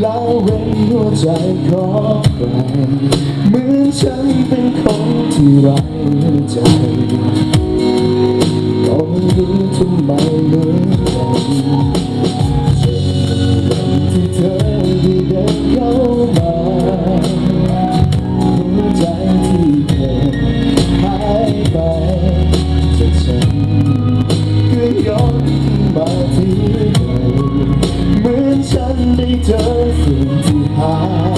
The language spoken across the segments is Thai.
แล้วเว้นหัวใจขอใครเหมือนฉันเป็นคนที่ไร้ใจก็ไม่รู้ทำไมเมื่ เจอสิ่งที่หา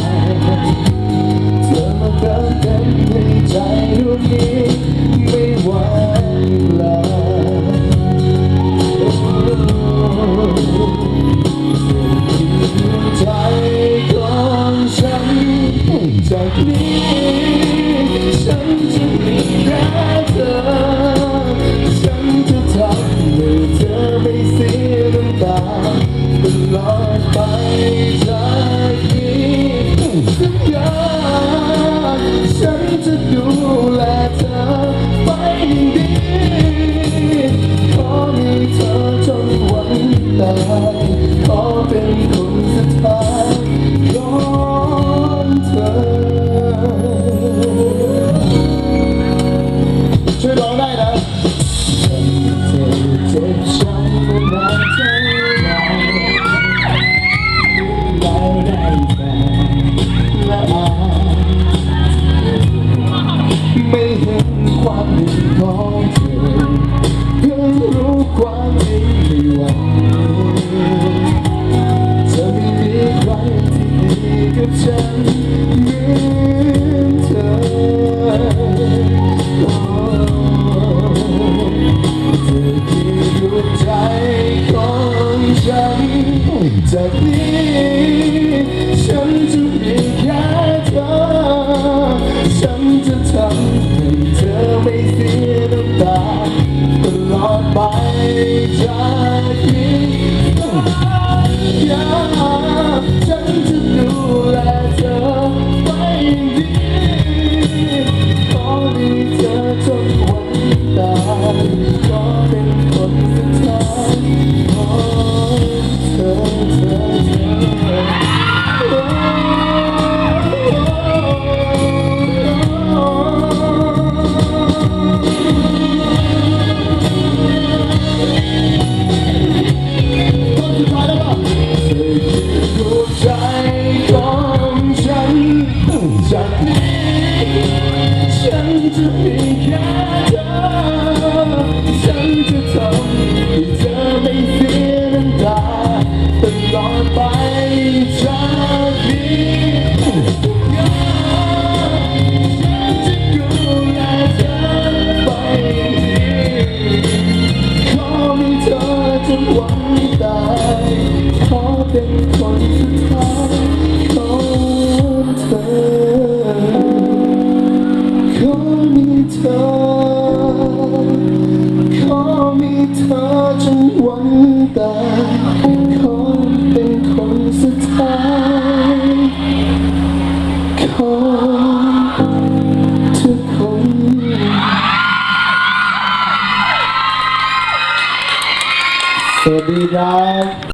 ไปจากนี้สัญญาฉันจะดูแลเธอไปดีขอมีเธอจนวันตาย กับฉันเหมือนเธอโอ้เธอคือดวงใจของฉันจากนี้ฉันจะมีแค่เธอ ฉันจะทำให้เธอไม่เสียน้ำตาตลอดไปจากนี้ ฉันจะมีแค่เธอ ฉันจะทำให้เธอไม่เสียน้ำตาตลอดไปจากนี้ฉันจะดูแลเธอไปขอมีเธอจนวันตายขอเป็นคน มีเธอ ขอมีเธอจนวันตายขอเป็นคนสุดท้ายขอทุกคนสวัสดีครับ